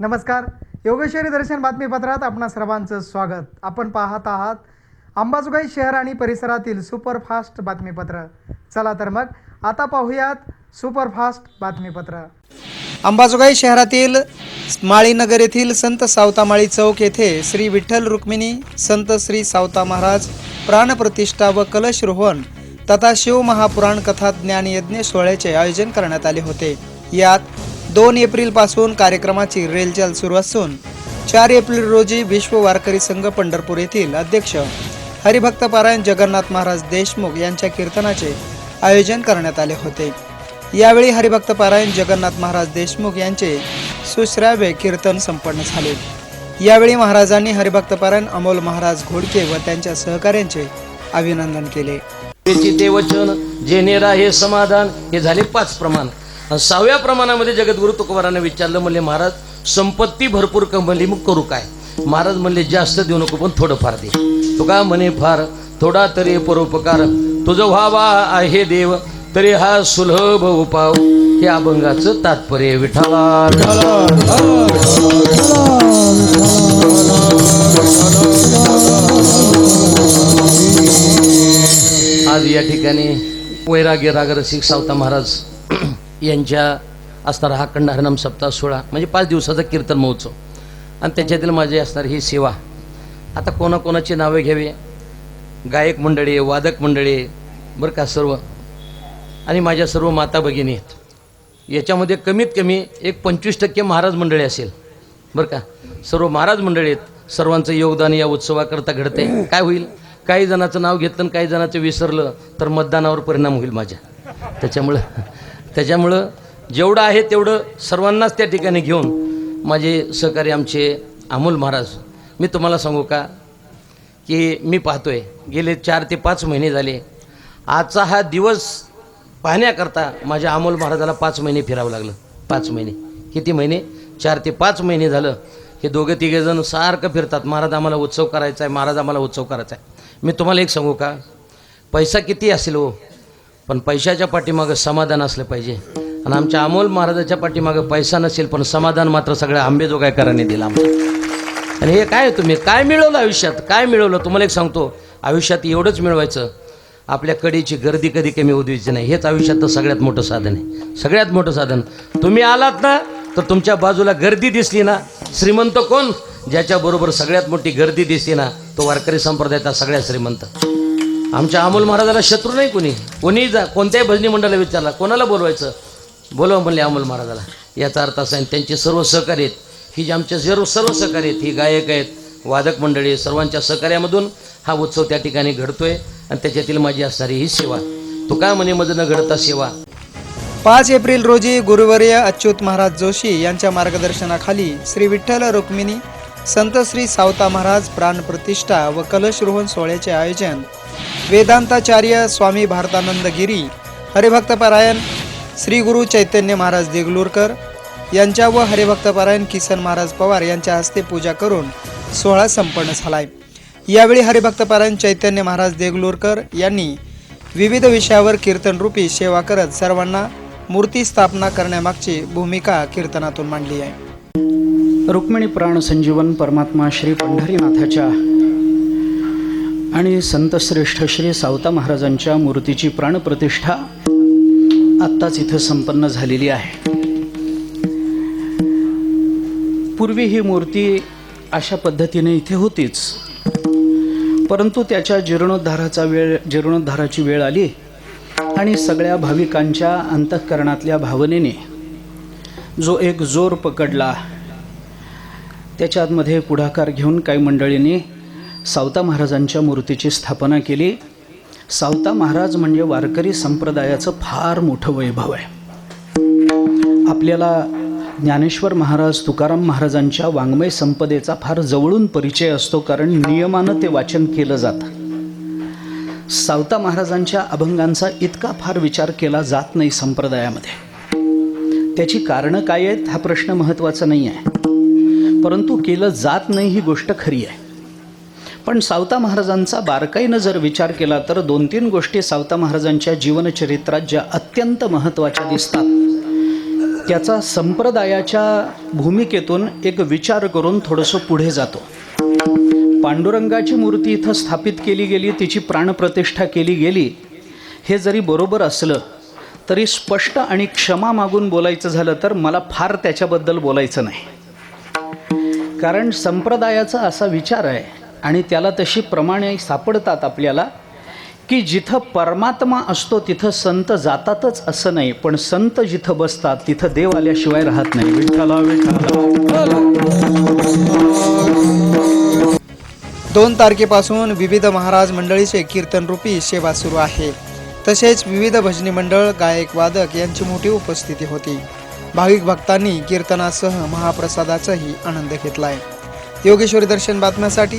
नमस्कार. योगेश्वरी दर्शन बातमीपत्रात आपणा सर्वांचं स्वागत. आपण पाहत आहात अंबाजोगाई शहर आणि परिसरातील सुपरफास्ट बातमीपत्र. चला तर मग आता पाहूयात सुपरफास्ट बातमीपत्र. अंबाजोगाई शहरातील माळीनगर येथील संत सावतामाळी चौक येथे श्री विठ्ठल रुक्मिणी संत श्री सावता महाराज प्राणप्रतिष्ठा व कलशरोहण तथा शिवमहापुराण कथा ज्ञान यज्ञ सोहळ्याचे आयोजन करण्यात आले होते. यात दोन एप्रिलपासून कार्यक्रमाची रेलचाल सुरू असून चार एप्रिल रोजी विश्व वारकरी संघ पंढरपूर येथील अध्यक्ष हरिभक्त पारायण जगन्नाथ महाराज देशमुख यांच्या कीर्तनाचे आयोजन करण्यात आले होते. यावेळी हरिभक्त पारायण जगन्नाथ महाराज देशमुख यांचे सुश्राव्य कीर्तन संपन्न झाले. यावेळी महाराजांनी हरिभक्त पारायण अमोल महाराज घोडके व त्यांच्या सहकाऱ्यांचे अभिनंदन केले. वचन जे नेरा हे समाधान हे झाले पाच प्रमाण. सहाव्या प्रमाणामध्ये जगद्गुरु तुकोबाराने विचारलं म्हणले महाराज संपत्ती भरपूर कमवली मग करू काय? महाराज म्हणले जास्त देऊ नको पण थोडंफार दे. तुका म्हणे फार थोडा तरी परोपकार. तुझं व्हावा आहे देव तरी हा सुलभ उपाव. हे अभंगाचं तात्पर्य विठाला विठाला आज या ठिकाणी वैराग्य रागरसिक सावता महाराज यांच्या असणारा हा खंड हरनाम सप्ताह सोहळा म्हणजे पाच दिवसाचा कीर्तन महोत्सव. आणि त्याच्यातील माझी असणारी ही सेवा. आता कोणाकोणाची नावे घ्यावी? गायक मंडळी वादक मंडळी बरं का सर्व. आणि माझ्या सर्व माता भगिनी आहेत. याच्यामध्ये कमीत कमी एक पंचवीस टक्के महाराज मंडळी असेल. बरं का? सर्व महाराज मंडळी आहेत. सर्वांचं योगदान या उत्सवाकरता घडते काय होईल? काही जणाचं नाव घेतलं आणि काही जणाचं विसरलं तर मतदानावर परिणाम होईल माझ्या. त्याच्यामुळं त्याच्यामुळं जेवढं आहे तेवढं सर्वांनाच त्या ठिकाणी घेऊन माझे सहकारी आमचे अमोल महाराज मी तुम्हाला सांगू का की मी पाहतोय गेले चार ते पाच महिने झाले. आजचा हा दिवस पाहण्याकरता माझ्या अमोल महाराजाला पाच महिने फिरावं लागलं. पाच महिने. किती महिने? चार ते पाच महिने झालं. हे दोघे तिघेजण सारखं फिरतात. महाराज आम्हाला उत्सव करायचा आहे महाराज आम्हाला उत्सव करायचा आहे मी तुम्हाला एक सांगू का? पैसा किती असेल हो? पण पैशाच्या पाठीमागं समाधान असलं पाहिजे. आणि आमच्या अमोल महाराजाच्या पाठीमागं पैसा नसेल पण समाधान मात्र सगळ्या आंबेजोगायकरांनी दिला आमचं. आणि हे काय तुम्ही? काय मिळवलं आयुष्यात? काय मिळवलं? तुम्हाला एक सांगतो. आयुष्यात एवढंच मिळवायचं. आपल्या कडीची गर्दी कधी कमी होऊ द्यायची नाही. हेच आयुष्यातलं सगळ्यात मोठं साधन आहे. सगळ्यात मोठं साधन. तुम्ही आलात ना तर तुमच्या बाजूला गर्दी दिसली ना श्रीमंत कोण? ज्याच्याबरोबर सगळ्यात मोठी गर्दी दिसली ना तो वारकरी संप्रदायाचा सगळ्यात श्रीमंत. आमच्या अमोल महाराजाला शत्रू नाही कोणी. कोणी जा कोणत्याही भजनी मंडळाला विचारला कोणाला बोलवायचं? बोलवा म्हणले अमोल महाराजाला. याचा अर्थ असा आहे त्यांचे सर्व सहकार्य आहेत. ही जी आमच्या सर्व सर्व सहकार्य आहेत ही गायक आहेत वादक मंडळी सर्वांच्या सहकार्यामधून हा उत्सव त्या ठिकाणी घडतोय आणि त्याच्यातील माझी असणारी ही सेवा. तू काय म्हणे मज न घडता सेवा? पाच एप्रिल रोजी गुरुवर्य अच्युत महाराज जोशी यांच्या मार्गदर्शनाखाली श्री विठ्ठल रुक्मिणी संत श्री सावता महाराज प्राणप्रतिष्ठा व कलशरोहण सोहळ्याचे आयोजन वेदांताचार्य स्वामी भारतानंद गिरी हरिभक्तपरायण श्री गुरु चैतन्य महाराज देगलूरकर यांच्या व हरिभक्तपरायण किसन महाराज पवार यांच्या हस्ते पूजा करून सोहळा संपन्न झालाय. यावेळी हरिभक्तपरायण चैतन्य महाराज देगलूरकर यांनी विविध विषयावर कीर्तनरूपी सेवा करत सर्वांना मूर्ती स्थापना करण्यामागची भूमिका कीर्तनातून मांडली आहे. रुक्मिणी प्राण संजीवन परमात्मा श्री पंढरीनाथाच्या आणि संतश्रेष्ठ श्री सावता महाराजांच्या मूर्तीची प्राणप्रतिष्ठा आत्ताच इथं संपन्न झालेली आहे. पूर्वी ही मूर्ती अशा पद्धतीने इथे होतीच. परंतु त्याच्या जीर्णोद्धाराचा वेळ जीर्णोद्धाराची वेळ आली आणि सगळ्या भाविकांच्या अंतःकरणातल्या भावनेने जो एक जोर पकडला त्याच्यामध्ये पुढाकार घेऊन काही मंडळींनी सावता महाराजांच्या मूर्तीची स्थापना केली. सावता महाराज म्हणजे वारकरी संप्रदायाचं फार मोठं वैभव आहे. आपल्याला ज्ञानेश्वर महाराज तुकाराम महाराजांच्या वाङ्मय संपदेचा फार जवळून परिचय असतो कारण नियमानं ते वाचन केलं जातं. सावता महाराजांच्या अभंगांचा इतका फार विचार केला जात नाही संप्रदायामध्ये. त्याची कारणं काय आहेत हा प्रश्न महत्त्वाचा नाही आहे परंतु केलं जात नाही ही गोष्ट खरी आहे. पण सावता महाराजांचा बारकाईनं जर विचार केला तर दोन तीन गोष्टी सावता महाराजांच्या जीवनचरित्रात ज्या अत्यंत महत्त्वाच्या दिसतात त्याचा संप्रदायाच्या भूमिकेतून एक विचार करून थोडंसं पुढे जातो. पांडुरंगाची मूर्ती इथं स्थापित केली गेली तिची प्राणप्रतिष्ठा केली गेली हे जरी बरोबर असलं तरी स्पष्ट आणि क्षमा मागून बोलायचं झालं तर मला फार त्याच्याबद्दल बोलायचं नाही. कारण संप्रदायाचा असा विचार आहे आणि त्याला तशी प्रमाणे सापडतात आपल्याला की जिथं परमात्मा असतो तिथं संत जातातच असं नाही पण संत जिथं बसतात तिथं देव आल्याशिवाय राहत नाही. विठ्ठला विठ्ठला. दोन तारखेपासून विविध महाराज मंडळीचे कीर्तनरूपी सेवा सुरू आहे. तसेच विविध भजनी मंडळ गायक वादक यांची मोठी उपस्थिती होती. भाविक भक्तांनी कीर्तनासह महाप्रसादाचाही आनंद घेतलाय. योगेश्वरी दर्शन बातम्यासाठी